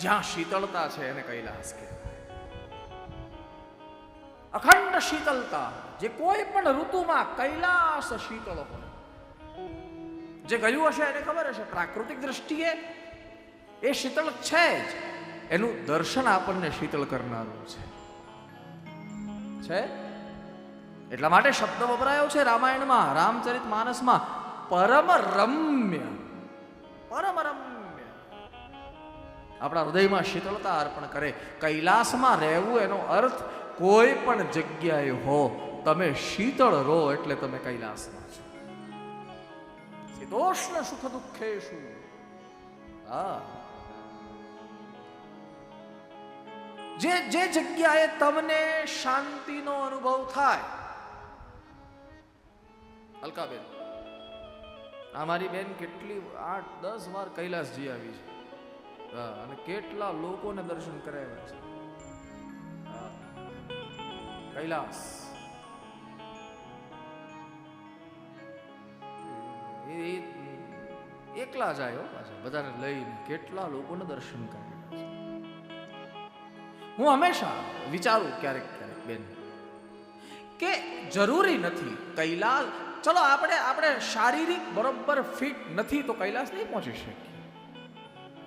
જ્યાં શીતળતા છે એને કૈલાસ કે અખંડ શીતળતા, જે કોઈ પણ ઋતુમાં કૈલાસ શીતળ હોય. જે ગયું હશે એને ખબર હશે, પ્રાકૃતિક દ્રષ્ટિએ એ શીતળ છે જ. એનું દર્શન આપણને શીતળ કરનારું છે. છે? એટલા માટે શબ્દ વપરાયો છે રામાયણમાં, રામચરિત માનસમાં, પરમ રમ્ય. પરમ રમ્ય. આપણા હૃદયમાં શીતળતા અર્પણ કરે. કૈલાસમાં રહેવું એનો અર્થ કોઈ પણ જગ્યાએ હો. તમે શીતળ રહો એટલે તમે કૈલાસમાં છો. શીતોષ્ણ સુખ દુઃખેશુ હા. જે જે જગ્યાએ તમને શાંતિનો અનુભવ થાય. અલકાબેન, આ મારી બેન કેટલી આઠ દસ વાર કૈલાસ જઈ આવી છે. અને કેટલા લોકોને દર્શન કરાવ્યા છે. કૈલાસ. એકલા જાય હો પાછા, બધાને લઈને કેટલા લોકોને દર્શન કરાવ્યા હું હંમેશા વિચારું ક્યારેક ક્યારેક બેન, કે જરૂરી નથી કૈલાસ, ચલો આપણે આપણે શારીરિક બરોબર ફિટ નથી તો કૈલાસ નહીં પહોંચી શકીએ.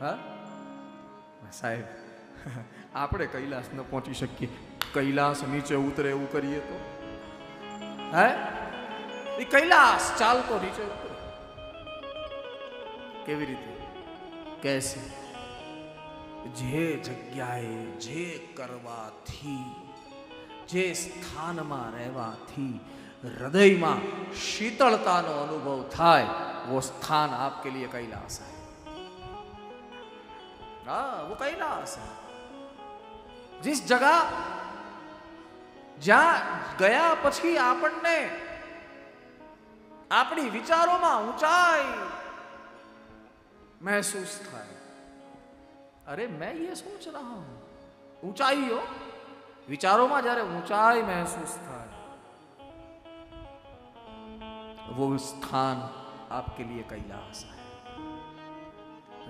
હા? સાહેબ, આપણે કૈલાસ ન પહોંચી શકીએ. કૈલાસ નીચે ઉતરે એવું કરીએ તો? હે? એ કૈલાસ ચાલતો નીચે ઉતરે. કેવી રીતે? કેસે? જે જગ્યાએ જે કરવાથી, જે સ્થાનમાં રહેવાથી હૃદયમાં શીતળતાનો અનુભવ થાય, વો સ્થાન આપ કે લીએ કૈલાસ હૈ. हाँ वो कैलाश है जिस जगह જ્યાં ગયા પછી આપણને આપણી વિચારોમાં ઊંચાઈ महसूस થાય अरे मैं ये सोच रहा हूं ऊंचाई हो विचारों જ્યારે ऊंचाई महसूस થાય वो स्थान आपके लिए कैलाश है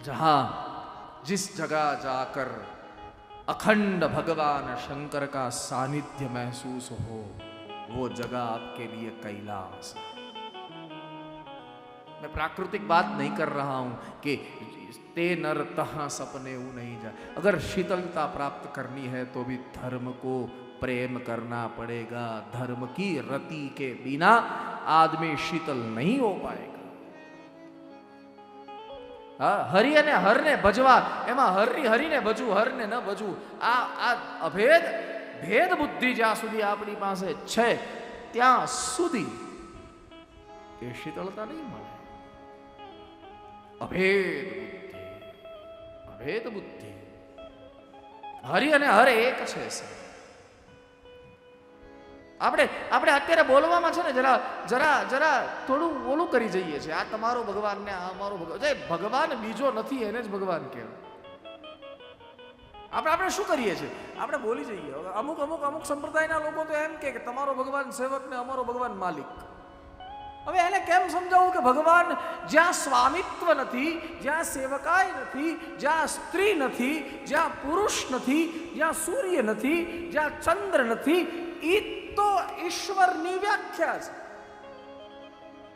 जहां जिस जगह जाकर अखंड भगवान शंकर का सानिध्य महसूस हो, वो जगह आपके लिए कैलाश मैं प्राकृतिक बात नहीं कर रहा हूँ कि ते नर तहाँ सपने ऊ नहीं जाए। अगर शीतलता प्राप्त करनी है तो भी धर्म को प्रेम करना पड़ेगा। धर्म की रति के बिना आदमी शीतल नहीं हो पाएगा। હા, હરિ અને હરને ભજવા, એમાં હરિ હરિને ભજવું, હરને ન ભજવું, આ આ અભેદ, ભેદ બુદ્ધિ જ્યાં સુધી આપણી પાસે છે, ત્યાં સુધી એ શીતળતા નહીં મળે અભેદ બુદ્ધિ અભેદ બુદ્ધિ હરિ અને હર એક છે સાહેબ. આપણે આપણે અત્યારે બોલવામાં છે ને જરા જરા જરા થોડું ઓલું કરી જઈએ છીએ. આ તમારો ભગવાન ને આ અમારો ભગવાન. ભગવાન બીજો નથી, એને જ ભગવાન કહેવાય. આપણે આપણે શું કરીએ છીએ? આપણે બોલી જઈએ. અમુક અમુક અમુક સંપ્રદાયના લોકો તો એમ કે તમારો ભગવાન સેવક ને અમારો ભગવાન માલિક. હવે એને કેમ સમજાવવું કે ભગવાન જ્યાં સ્વામિત્વ નથી, જ્યાં સેવકાય નથી, જ્યાં સ્ત્રી નથી, જ્યાં પુરુષ નથી, જ્યાં સૂર્ય નથી, જ્યાં ચંદ્ર નથી, ઈ તો ઈશ્વરની વ્યાખ્યા છે.